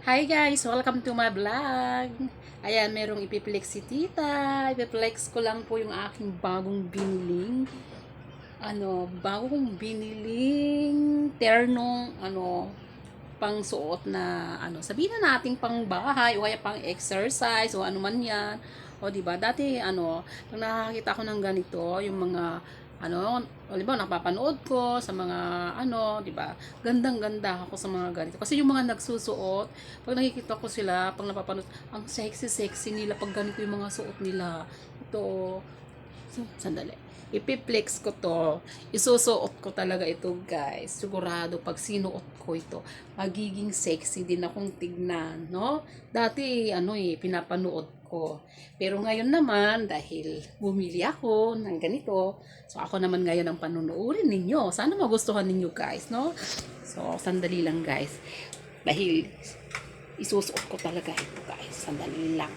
Hi guys! Welcome to my vlog! Ayan, merong ipiplex si tita. Ipiplex ko lang po yung aking bagong biniling ano, bagong biniling ternong ano, pang suot na ano, sabihin na natin pang bahay o kaya pang exercise o ano man yan. O di ba Dati ano, pag nakakita ko ng ganito, yung mga ano, ba napapanood ko sa mga ano, di ba? Gandang-ganda ako sa mga ganito. Kasi yung mga nagsusuot, pag nakikita ko sila, pag napapanood, ang sexy-sexy nila pag ganito yung mga suot nila. Ito, so, sandali. Ipiplex ko to. Isusuot ko talaga ito, guys. Sigurado, pag sinuot ko ito, magiging sexy din akong tignan, no? Dati, ano eh, pinapanood ko. Pero ngayon naman, dahil bumili ako ng ganito, so ako naman ngayon ang panunuorin ninyo. Sana magustuhan ninyo, guys, no? So, sandali lang, guys. Dahil, isusuot ko talaga ito, guys. Sandali lang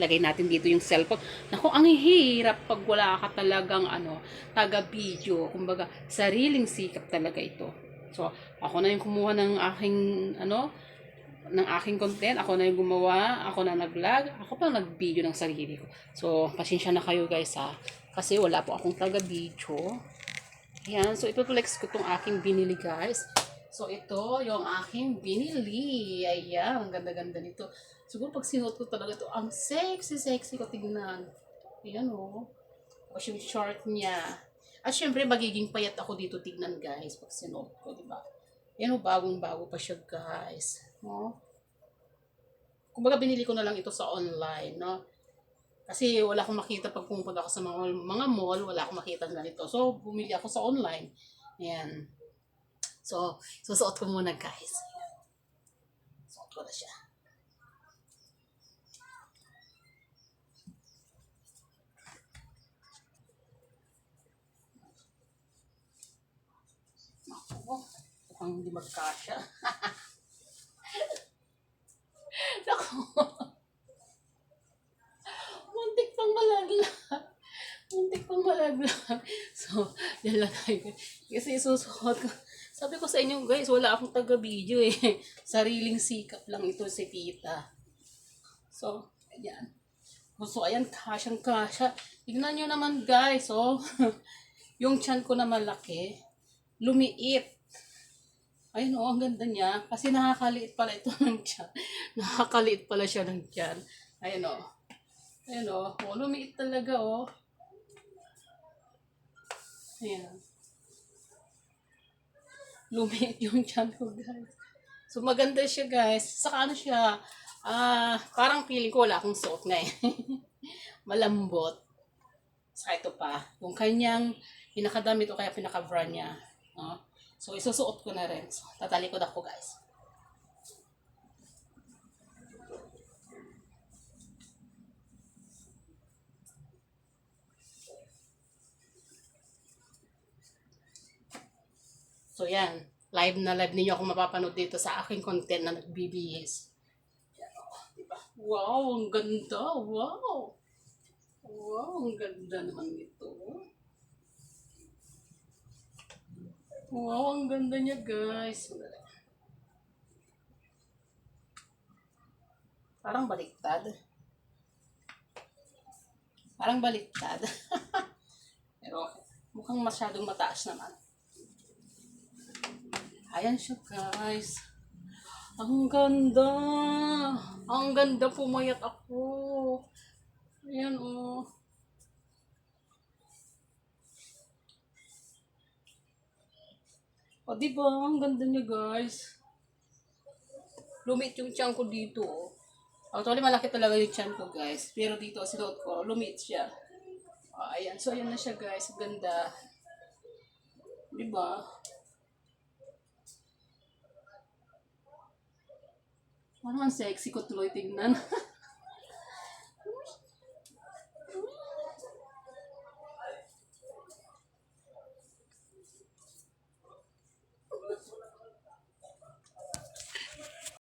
lagay natin dito yung cellphone. Naku, ang hirap pag wala ka talagang ano, taga-video. Kumbaga, sariling sikap talaga ito. So, ako na yung kumuha ng aking, ano, ng aking content. Ako na yung gumawa. Ako na nag-vlog. Ako pa nag-video ng sarili ko. So, pasensya na kayo guys ha. Kasi wala po akong taga-video. Ayan. So, ipiplex ko tong aking binili guys. So, ito yung aking binili. Ayan. Ang ganda-ganda nito. Siguro pag sinuot ko talaga ito, ang sexy-sexy ko tignan. Ayan o. Oh. Tapos yung short niya. At syempre, magiging payat ako dito tignan guys pag sinuot ko, di ba? Yan o, bagong-bago pa siya guys. No? Kumbaga, binili ko na lang ito sa online, no? Kasi wala akong makita pag pumunta ako sa mga, mga mall, wala akong makita ganito. So, bumili ako sa online. Ayan. So, susuot ko muna guys. Suot ko na siya. Ako, mukhang hindi magkasya. Ako, muntik pang malaglag. Muntik pang malaglag. So, lalagay ko. Kasi isusuot ko. Sabi ko sa inyo guys, wala akong taga-video eh. Sariling sikap lang ito si tita. So, ayan. So, ayan, kasyang kasya. Tignan nyo naman guys, oh. yung chan ko na malaki, lumiit. Ayun oh, ang ganda niya. Kasi nakakaliit pala ito ng tiyan. Nakakaliit pala siya ng tiyan. Ayun oh. Ayun oh. oh lumiit talaga oh. Ayan. Lumiit yung ko guys. So maganda siya guys. Saka ano siya, ah, parang feeling ko wala akong suot na eh. Malambot. Saka ito pa. Yung kanyang pinakadamit o kaya pinaka-brand niya. No? So, isusuot ko na rin. So, tatalikod ako, guys. So, yan. Live na live ninyo ako mapapanood dito sa aking content na nagbibihis. Yan, oh, diba? Wow, ang ganda. Wow. Wow, ang ganda naman nito. Wow, ang ganda niya, guys. Parang baliktad. Parang baliktad. Pero mukhang masyadong mataas naman. Ayan siya, guys. Ang ganda. Ang ganda pumayat ako. Ayan, oh. O, di ba? Ang ganda niya, guys. Lumit yung tiyan ko dito, oh. Actually, malaki talaga yung tiyan ko, guys. Pero dito, sinuot ko, lumit siya. O, ayan. So, ayan na siya, guys. Ganda. Di Parang ang sexy ko tuloy tignan.